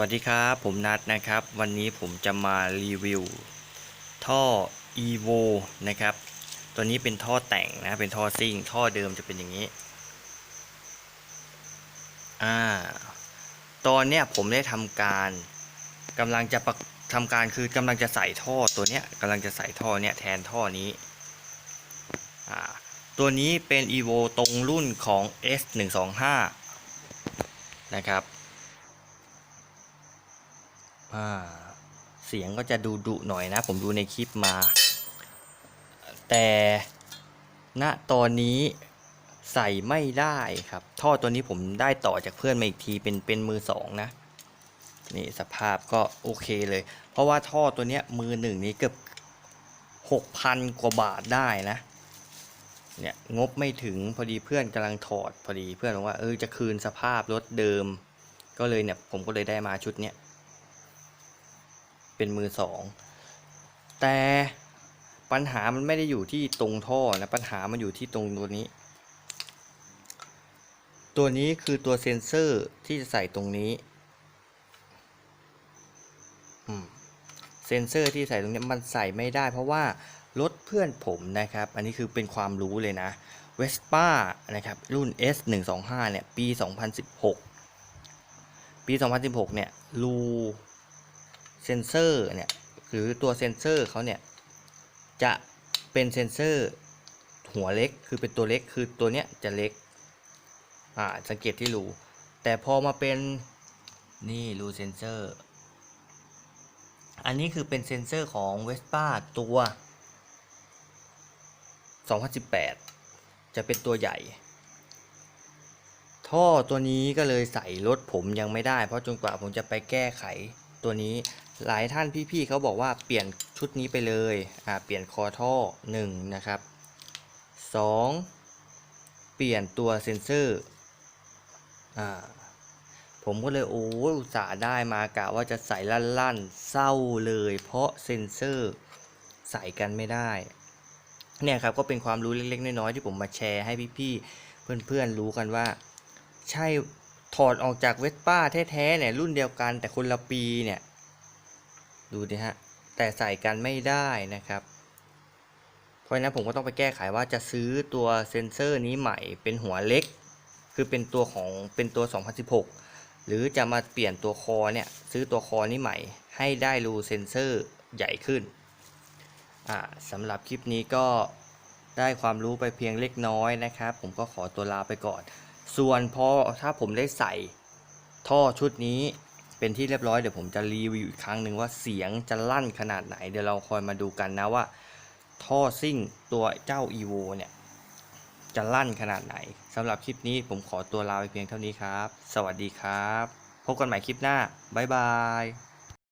วัสดีครับ ผมนัดนะครับ วันนี้ผมจะมารีวิว ท่อ evo นะครับ ตัวนี้เป็นท่อแต่งนะ เป็นท่อซิ่ง ท่อเดิมจะเป็นอย่างนี้ อ่า ตอนเนี้ยผมได้ทำการกำลังจะประทำการคือกำลังจะใส่ท่อตัวเนี้ยกำลังจะใส่ท่อเนี้ยแทนท่อนี้ อ่า ตัวนี้เป็น evo ตรงรุ่นของ s 1 2 5นะครับ เสียงก็จะดูดุหน่อยนะ ผมดูในคลิปมา แต่ณตอนนี้ใส่ไม่ได้ครับ ท่อตัวนี้ผมได้ต่อจากเพื่อนมาอีกทีเป็นเป็นมือสองนะนี่สภาพก็โอเคเลย เพราะว่าท่อตัวเนี้ยมือหนึ่งนี้เกือบหกพันกว่าบาทได้นะเนี่ยงบไม่ถึงพอดีเพื่อนกำลังถอดพอดีเพื่อนบอกว่าเออจะคืนสภาพรถเดิม ก็เลยเนี่ยผมก็เลยได้มาชุดเนี้ย เป็นมือสองแต่ปัญหามันไม่ได้อยู่ที่ตรงท่อนะปัญหามันอยู่ที่ตรงตัวนี้ ตัวนี้คือตัวเซ็นเซอร์ที่จะใส่ตรงนี้เซ็นเซอร์ที่ใส่ตรงนี้มันใส่ไม่ได้ เพราะว่ารถเพื่อนผมนะครับ อันนี้คือเป็นความรู้เลยนะ Vespa นะครับรุ่น S 1 2 5 เนี่ยปี 2016 ปี 2016 เนี่ยรู เซนเซอร์เนี่ยหรือตัวเซนเซอร์เขาเนี่ยจะเป็นเซนเซอร์หัวเล็กคือเป็นตัวเล็กคือตัวเนี้ยจะเล็กอ่าสังเกตที่รูแต่พอมาเป็นนี่รูเซนเซอร์อันนี้คือเป็นเซนเซอร์ของ Vespa ตัว 2018 จะเป็นตัวใหญ่ ท่อตัวนี้ก็เลยใส่รถผมยังไม่ได้ เพราะจนกว่าผมจะไปแก้ไขตัวนี้ หลายท่านพี่ๆเขาบอกว่าเปลี่ยนชุดนี้ไปเลยอ่าเปลี่ยนคอท่อ1นะครับ 2 เปลี่ยนตัวเซ็นเซอร์อ่าผมก็เลยโอ้อุตส่าห์ได้มากะว่าจะใส่ลั่นๆเศร้าเลย เพราะเซ็นเซอร์ใส่กันไม่ได้เนี่ยครับก็เป็นความรู้เล็กๆน้อยๆที่ผมมาแชร์ให้พี่ๆเพื่อนๆรู้กันว่า ใช่ถอดออกจากเวสป้าแท้ๆเนี่ยรุ่นเดียวกันแต่คนละปีเนี่ย ดูดิฮะ แต่ใส่กันไม่ได้นะครับ เพราะฉะนั้นผมก็ต้องไปแก้ไขว่าจะซื้อตัวเซ็นเซอร์นี้ใหม่เป็นหัวเล็ก คือเป็นตัวของเป็นตัว 2016 หรือจะมาเปลี่ยนตัวคอเนี่ยซื้อตัวคอนี้ใหม่ ให้ได้รูเซนเซอร์ใหญ่ขึ้นอ่าสำหรับคลิปนี้ก็ได้ความรู้ไปเพียงเล็กน้อยนะครับ ผมก็ขอตัวลาไปก่อน ส่วนพอถ้าผมได้ใส่ท่อชุดนี้ เป็นที่เรียบร้อยเดี๋ยวผมจะรีวิวอีกครั้งหนึ่งว่าเสียงจะลั่นขนาดไหน เดี๋ยวเราคอยมาดูกันนะว่า ท่อซิ่งตัวเจ้า evo เนี่ย จะลั่นขนาดไหนสำหรับคลิปนี้ผมขอตัวลาไปเพียงเท่านี้ครับ สวัสดีครับ พบกันใหม่คลิปหน้า บ๊ายบาย